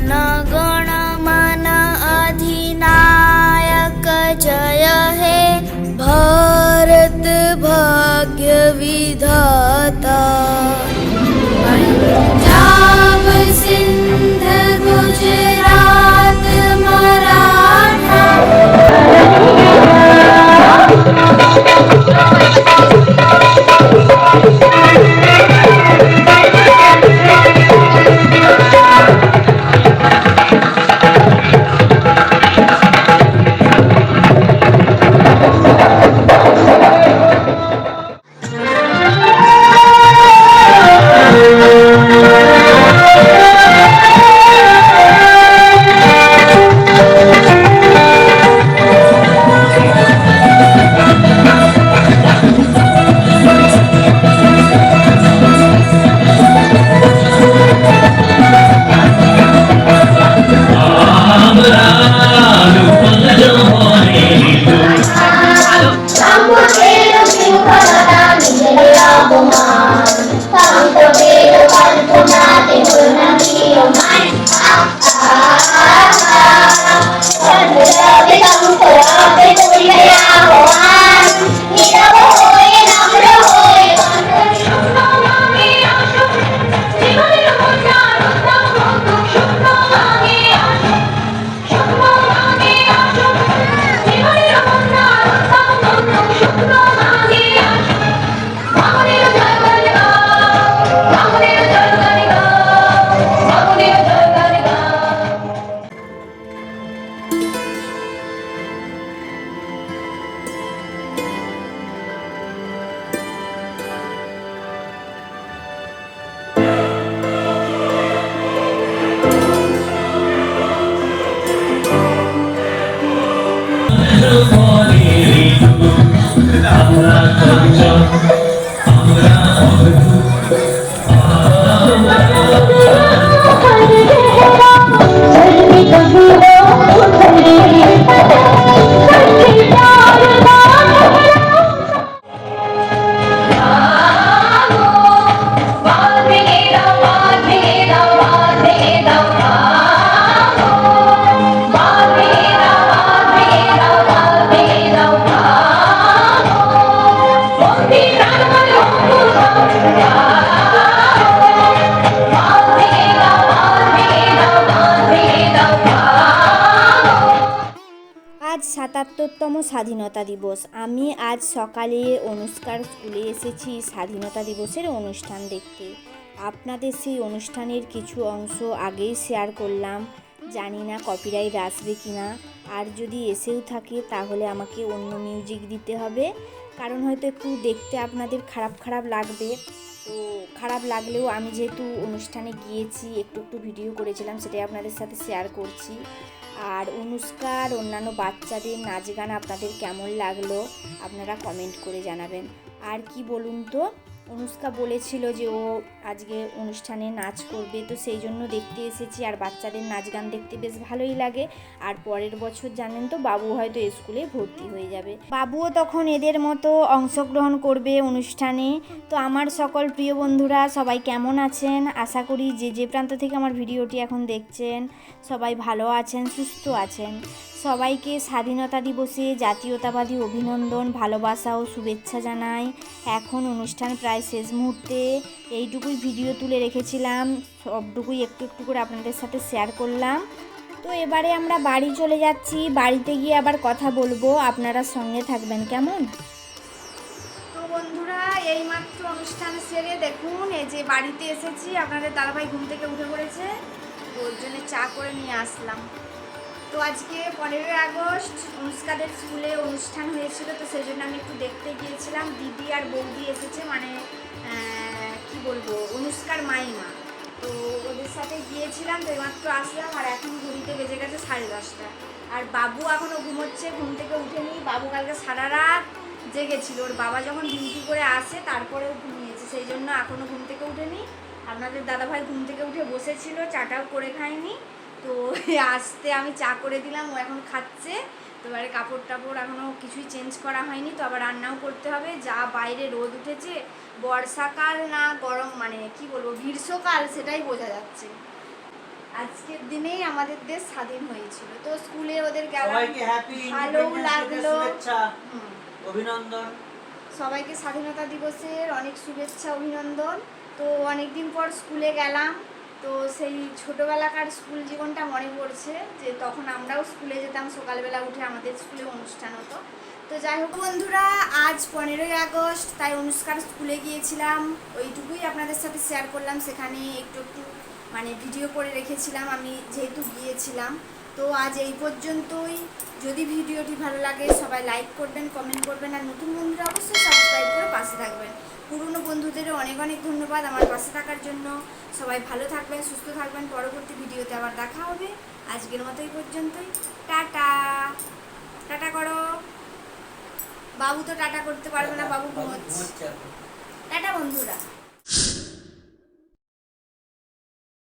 nah. পরে আজ সাতাত্তরতম স্বাধীনতা দিবস। আমি আজ সকালে অনুষ্কার স্কুলে এসেছি স্বাধীনতা দিবসের অনুষ্ঠান দেখতে। আপনাদের সেই অনুষ্ঠানের কিছু অংশ আগেই শেয়ার করলাম। জানি না কপিরাইট আসবে কি না আর যদি এসেও থাকে, তাহলে আমাকে অন্য মিউজিক দিতে হবে। কারণ হয়তো একটু দেখতে আপনাদের খারাপ খারাপ লাগবে। তো খারাপ লাগলেও আমি যেহেতু অনুষ্ঠানে গিয়েছি, একটু একটু ভিডিও করেছিলাম, সেটাই আপনাদের সাথে শেয়ার করছি। আর অনুষ্কার অন্যান্য বাচ্চাদের নাচ গান আপনাদের কেমন লাগল? আপনারা কমেন্ট করে জানাবেন। আর কি বলুন তো? অনুষ্কা বলেছিল যে ও আজকে অনুষ্ঠানে নাচ করবে, তো সেই জন্য দেখতে এসেছি। আর বাচ্চাদের নাচ গান দেখতে বেশ ভালোই লাগে। আর পরের বছর জানেন তো, বাবু হয়তো স্কুলে ভর্তি হয়ে যাবে। বাবুও তখন এদের মতো অংশগ্রহণ করবে অনুষ্ঠানে। তো আমার সকল প্রিয় বন্ধুরা, সবাই কেমন আছেন? আশা করি যে যে প্রান্ত থেকে আমার ভিডিওটি এখন দেখছেন, সবাই ভালো আছেন, সুস্থ আছেন। সবাইকে স্বাধীনতা দিবসে জাতীয়তাবাদী অভিনন্দন, ভালোবাসা ও শুভেচ্ছা জানাই। এখন অনুষ্ঠান প্রায় শেষ মুহূর্তে। এইটুকুই ভিডিও তুলে রেখেছিলাম। সবটুকুই একটু একটু করে আপনাদের সাথে শেয়ার করলাম। তো এবারে আমরা বাড়ি চলে যাচ্ছি। বাড়িতে গিয়ে আবার কথা বলব। আপনারা সঙ্গে থাকবেন। কেমন? তো বন্ধুরা, এইমাত্র অনুষ্ঠান সেরে দেখুন, এই যে বাড়িতে এসেছি। আপনাদের দাদাভাই ঘুম থেকে উঠে পড়েছে। তো ওর জন্য চা করে নিয়ে আসলাম। তো আজকে পনেরোই আগস্ট অনুষ্কাদের স্কুলে অনুষ্ঠান হয়েছিল, তো সেই জন্য আমি একটু দেখতে গিয়েছিলাম। দিদি আর বৌদি এসেছে মানে কি বলব, অনুষ্কার মাইমা। তো ওদের সাথে গিয়েছিলাম, তো এইমাত্র আসলাম, আর এখন ঘুরিতে বেজে গেছে সাড়ে দশটা। আর বাবু এখনও ঘুমোচ্ছে, ঘুম থেকে উঠেনি। বাবু কালকে সারা রাত জেগেছিল। ওর বাবা যখন ডিউটি করে আসে, তারপরেও ঘুমিয়েছে, সেই জন্য এখনও ঘুম থেকে উঠেনি। আপনাদের দাদাভাই ঘুম থেকে উঠে বসেছিল, চাটাও করে খায়নি। তো আসতে আমি চা করে দিলাম ও এখন খাচ্ছে। তো এবারে কাপড় টাপড় এখনও কিছুই চেঞ্জ করা হয়নি তো আবার রান্নাও করতে হবে। যা বাইরে রোদ উঠেছে বর্ষাকাল না গরম মানে কি বলব গ্রীষ্মকাল সেটাই বোঝা যাচ্ছে। আজকের দিনেই আমাদের দেশ স্বাধীন হয়েছিল। তো স্কুলে ওদের ভালো লাগল। অভিনন্দন। সবাইকে স্বাধীনতা দিবসের অনেক শুভেচ্ছা অভিনন্দন। তো অনেক দিন পর স্কুলে গেলাম তো সেই ছোটোবেলাকার স্কুল জীবনটা মনে পড়ছে যে তখন আমরাও স্কুলে যেতাম, সকালবেলা উঠে আমাদের স্কুলে অনুষ্ঠান হতো। তো যাই হোক বন্ধুরা, আজ পনেরোই আগস্ট, তাই অনুষ্কার স্কুলে গিয়েছিলাম। ওইটুকুই আপনাদের সাথে শেয়ার করলাম, সেখানে একটু একটু মানে ভিডিও করে রেখেছিলাম, আমি যেহেতু গিয়েছিলাম। তো আজ এই পর্যন্তই। যদি ভিডিওটি ভালো লাগে, সবাই লাইক করবেন কমেন্ট করবেন, আর নতুন বন্ধুরা অবশ্যই সাবস্ক্রাইব করে পাশে থাকবেন। পুরনো বন্ধুদেরও অনেক অনেক ধন্যবাদ আমার পাশে থাকার জন্য। সবাই ভালো থাকবেন, সুস্থ থাকবেন। পরবর্তী ভিডিওতে আবার দেখা হবে। আজকের মতো এই পর্যন্তই। টাটা। টাটা করো। বাবু তো টাটা করতে পারবে না, বাবু ঘুমোচ্ছে। টাটা বন্ধুরা।